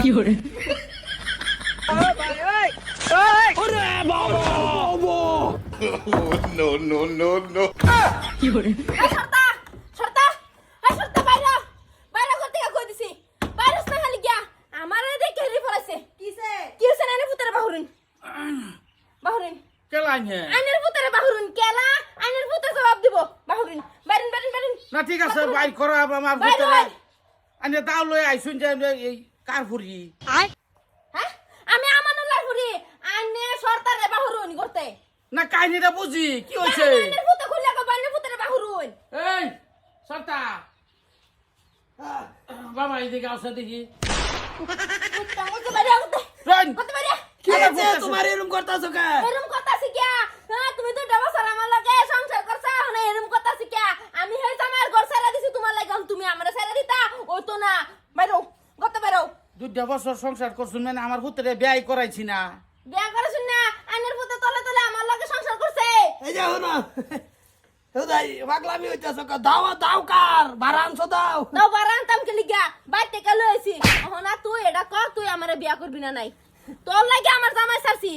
না হইছে না পুতরে বাহুরুন? বাহুরুন। কেলাইন হে? আইনের পুতরে বাহুরুন কেলা? আইনের পুতরে জবাব দিব। বাহুরুন বাইরিন বাইরিন বাইরিন। না ঠিক আছে বাইর করো আমার ভিতরে। বাইরে। তাও লই আইছুন যে এই কার ফুরি হ্যাঁ? আমি আমানুল্লাহ ফুরি আইনে সর্তারে বাহুরুন করতে। না কাহিনীটা বুঝি। কি হয়েছে? আইনের পুতরে খুললে কো বাইনের পুতরে বাহুরুন এই সর্তা। বাবা এদিকে আসো দেখি। বাইরে বাইরে। তোমার এরকম করতেছো কে এরম কথা শিখিয়া হ্যাঁ তুমি তো ডাবা সারা আমার লাগে সংসার করছা না এরম কথা শিখিয়া আমি হই আমার ঘর সারা দিছি তোমার লাগে এখন তুমি আমারে সারা দিতা ওই তো না বাইরো গত বাইরো দুইটা বছর সংসার করছুন মানে আমার হুতরে ব্যয় করাইছি না। বিয়া করেছ না? আইনের পুতে তলে তলে আমার লাগে সংসার করছে। এই যে হনো হুদাই পাগলামি হইতাছো কে দাও দাও কার দাও। দাও বারান তাম কে লিগা? বাইতে কে লইছি ওহনা তুই এটা কর তুই আমারে বিয়া করবি না নাই। তোর লাগে আমার জামাই সারছি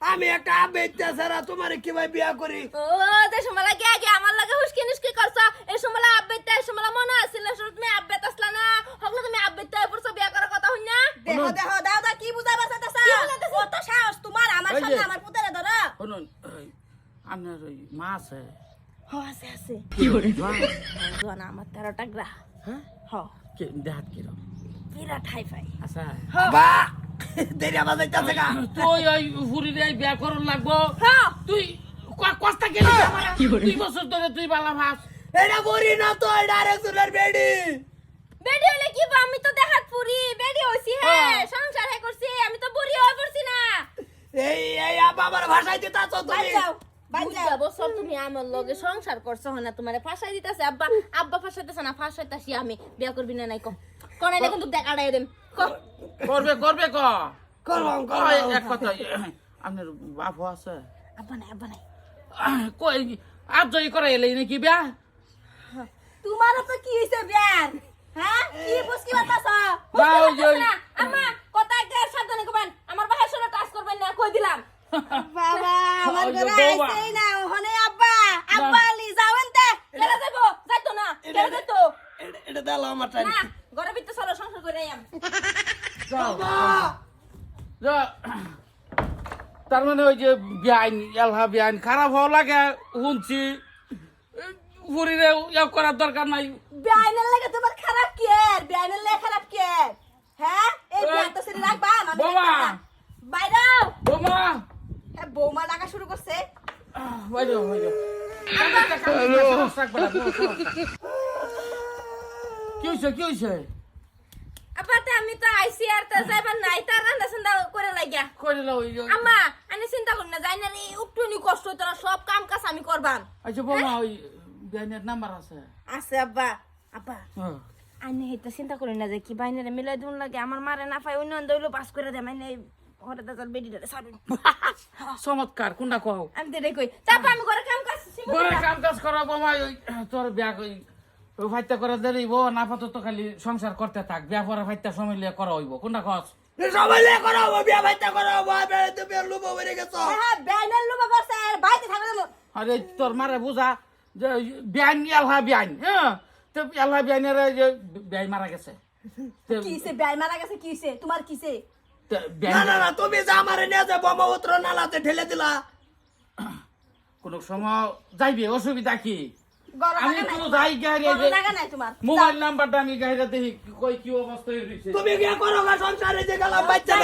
আমি একটা আবেচ্ছা সারা তোমার কি ভাই বিয়া করি? ও যে সময় লাগে আগে আমার লাগে হুসকি নিসকি করছ। এই সময় আব্বেতে এই সময় মনে আছিল তুমি আব্বেত আসলা না হগলো তুমি আব্বেতে পড়ছ বিয়া করার কথা দেহ দাও দা কি বুঝাবার চাইতাছা? কত সাহস তোমার আমার। সামনে আমার পুতেরে ধরো। শুনুন আপনার ওই মা আছে। হ আছে আছে। কি করে জোয়ানা আমার তেরোটা গ্রাহ হ্যাঁ? হ। দেহাত কিরম? বিরাট হাই ফাই আচ্ছা। বা দেরি আবার যাইতাছে গা। তুই ওই ফুরি রে বিয়া করন লাগবো। হ্যাঁ তুই ক- কষ্ট গেলি দুই বছর ধরে তুই বালা ভাস এটা বড়ি না তো এটা আরেকজনের বেডি। বেডি হলে কি আমি তো দেখাত পুরি বেডি হইছি হে হ্যাঁ। সংসার হে করছি আমি তো বুড়ি হয়ে পড়ছি না। এই এই বাবার ভাষায় তুমি। বুঝবা বছর তুমি আমার লগে সংসার করছ না তোমারে ফাঁসাই দিতেছে। আব্বা আব্বা ফাঁসাইতেছে না ফাঁসাইতাছি আমি। বিয়া করবি না নাই ক কোন এটা কিন্তু দেখা ডাই দেম ক করবে করবে ক? করবাম ওই এক কথা আপনার বাপ আছে? আব্বা নাই আব্বা নাই। কই আজ জয়ী করে এলে নাকি বিয়া? তোমার তো কি হইছে বিয়ার? হ্যাঁ? কি বুঝকি বাতাছ না, ওই যে ওই- আম্মা কথা একটা সাবধানে কবেন আমার বাসার সাথে টাচ করবেন না কই দিলাম? বাবা আমার ঘরে আইছেই না ওখানে আব্বা। আব্বা লি যাওন তে। কেন যাইবো। যাইতো না কেন যাইতো। এটা দাও আমার টাইম না ঘরে ভিতরে চলো সংসার করে আইয়াম। যাও। যা তার মানে ওই যে বিয়াইন এলহা বিয়াইন খারাপ হওয়া লাগে শুনছি। ফুরিরে ইয়া করার দরকার নাই। বিয়াইনের লাগে তোমার খারাপ কি এর? বিয়াইনের লাগে খারাপ কি এর? হ্যাঁ? এই বিয়া তো সেটা রাখবা আমি বোমা! বাইরে বোমা! হ্যাঁ বৌমা ডাকা শুরু করছে। বাইরে বাইরে কি হয়েছে কি আপাতে আমি তো আইসি আর তো যাইবার নাই তার রান্না সান্না করে লাগিয়া করে লাও আম্মা আমি চিন্তা করি না যাই না রে উঠুনি কষ্ট তোরা সব কাম কাজ আমি করবাম। আচ্ছা বোমা ওই বিয়াইনের নাম্বার আছে। আছে আব্বা। আব্বা হ্যাঁ। আইনে হেতা চিন্তা করি না যে কি বাইনে মিলাই দিন লাগে আমার মারে না পাই অন্য দইলো পাস করে দে মানে ঘরে দাদার বেডি দাদা সারুন চমৎকার কোনটা কও? আমি তো কই তারপর আমি ঘরে কাম কাজ না। কাম কাজ করা ওই তোর বিয়া কই ওই ফাইতে করে দেরিব না পাতো খালি সংসার করতে থাক বিয়া পরে ফাইতে সময় লিয়ে করা হইব কোনটা কস? সবাই লে করো বিয়া ভাইটা করো বাবা তুমি লুবো বেরে গেছো। হ্যাঁ বিয়াইনের লুবো করছে আর বাইতে থাকবে আরে তোর মারে বুঝা বিয়ান এলহা বিয়ান হ্যাঁ? তো এলহা বিয়ানের যে বিয়াই মারা গেছে। কিসে বিয়াই মারা গেছে কিসে তোমার কিসে না না না তুমি যা আমারে নিয়ে যে বোমা উত্তর নালাতে ঠেলে দিলা। কোন সময় যাইবে অসুবিধা কি? আমি নাই যাই মোবাইল নাম্বারটা আমি গাড়িটা দেখি কই কি অবস্থা তুমি গিয়ে করো সংসারে যে গেলাম বাচ্চা